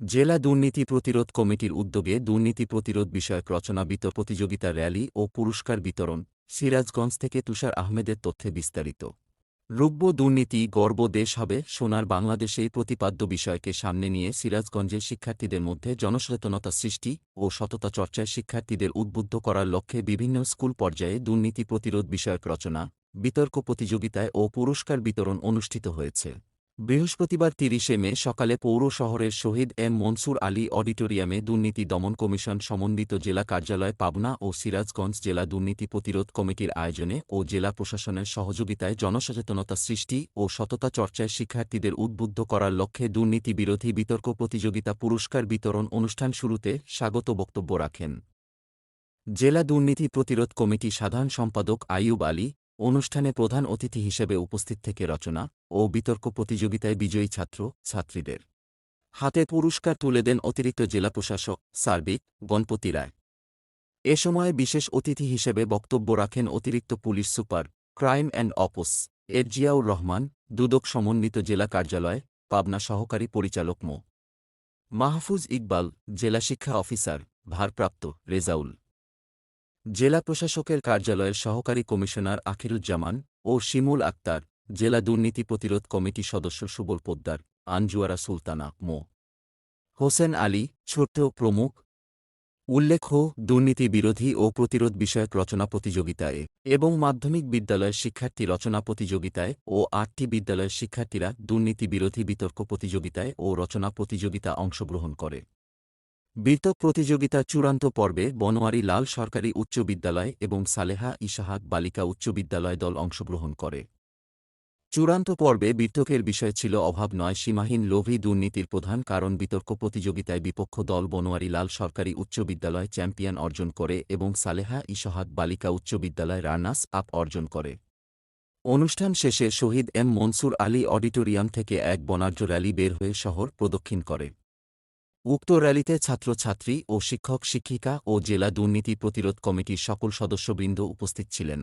জেলা দুর্নীতি প্রতিরোধ কমিটির উদ্যোগে দুর্নীতি প্রতিরোধ বিষয়ক রচনা, বিতর প্রতিযোগিতা, র্যালি ও পুরস্কার বিতরণ সিরাজগঞ্জ থেকে তুষার আহমেদের তথ্যে বিস্তারিত। রুব্য দুর্নীতি গর্ব দেশ হবে, সোনার বাংলাদেশে প্রতিপাদ্য বিষয়কে সামনে নিয়ে সিরাজগঞ্জের শিক্ষার্থীদের মধ্যে জনসচেতনতা সৃষ্টি ও সততা চর্চায় শিক্ষার্থীদের উদ্বুদ্ধ করার লক্ষ্যে বিভিন্ন স্কুল পর্যায়ে দুর্নীতি প্রতিরোধ বিষয়ক রচনা, বিতর্ক প্রতিযোগিতায় ও পুরস্কার বিতরণ অনুষ্ঠিত হয়েছে। বৃহস্পতিবার তিরিশে মে সকালে পৌর শহরের শহীদ এম মনসুর আলী অডিটোরিয়ামে দুর্নীতি দমন কমিশন সমন্বিত জেলা কার্যালয় পাবনা ও সিরাজগঞ্জ জেলা দুর্নীতি প্রতিরোধ কমিটির আয়োজনে ও জেলা প্রশাসনের সহযোগিতায় জনসচেতনতা সৃষ্টি ও সততা চর্চায় শিক্ষার্থীদের উদ্বুদ্ধ করার লক্ষ্যে দুর্নীতি বিরোধী বিতর্ক প্রতিযোগিতা পুরস্কার বিতরণ অনুষ্ঠান শুরুতে স্বাগত বক্তব্য রাখেন। জেলা দুর্নীতি প্রতিরোধ কমিটি সাধারণ সম্পাদক আইয়ুব আলী অনুষ্ঠানে প্রধান অতিথি হিসেবে উপস্থিত থেকে রচনা ও বিতর্ক প্রতিযোগিতায় বিজয়ী ছাত্র, ছাত্রীদের। হাতে পুরস্কার তুলে দেন অতিরিক্ত জেলা প্রশাসক সার্বিক গণপতি রায়। এ সময় বিশেষ অতিথি হিসেবে বক্তব্য রাখেন অতিরিক্ত police super, crime and ops এর জিয়াউর রহমান, দুদক সমন্বিত জেলা কার্যালয়, পাবনা সহকারী পরিচালক মো। মাহফুজ ইকবাল, জেলা শিক্ষা অফিসার, ভারপ্রাপ্ত রেজাউল। জেলা প্রশাসকের কার্যালয়ের সহকারী কমিশনার আখিরুজ্জামান ও শিমুল আক্তার, জেলা দুর্নীতি প্রতিরোধ কমিটি সদস্য সুবল পোদ্দার, আনজুয়ারা সুলতানা, মো. হোসেন আলী, ছোট্ট প্রমুখ। উল্লেখ্য, দুর্নীতি বিরোধী ও প্রতিরোধ বিষয়ক রচনা প্রতিযোগিতায় এবং মাধ্যমিক বিদ্যালয়ের শিক্ষার্থী রচনা প্রতিযোগিতায় ও আটটি বিদ্যালয়ের শিক্ষার্থীরা দুর্নীতি বিরোধী বিতর্ক প্রতিযোগিতায় ও রচনা প্রতিযোগিতা অংশগ্রহণ করে। বিতর্ক প্রতিযোগিতা চূড়ান্ত পর্বে বনোয়ারি লাল সরকারি উচ্চ বিদ্যালয় এবং সালেহা ইশাহাক বালিকা উচ্চ বিদ্যালয় দল অংশগ্রহণ করে। চূড়ান্ত পর্বে বিতর্কের বিষয় ছিল অভাব নয়, সীমাহীন লোভী দুর্নীতির প্রধান কারণ বিতর্ক প্রতিযোগিতায় বিপক্ষ দল বনোয়ারি লাল সরকারি উচ্চ বিদ্যালয় চ্যাম্পিয়ন অর্জন করে এবং সালেহা ইশাহাক বালিকা উচ্চ বিদ্যালয় রানার্স আপ অর্জন করে। অনুষ্ঠান শেষে শহীদ এম মনসুর আলী অডিটোরিয়াম থেকে এক বনার্য র্যালি বের হয়ে শহর প্রদক্ষিণ করে। উক্ত র্যালিতে ছাত্রছাত্রী ও শিক্ষক, শিক্ষিকা ও জেলা দুর্নীতি প্রতিরোধ কমিটির সকল সদস্যবৃন্দ উপস্থিত ছিলেন।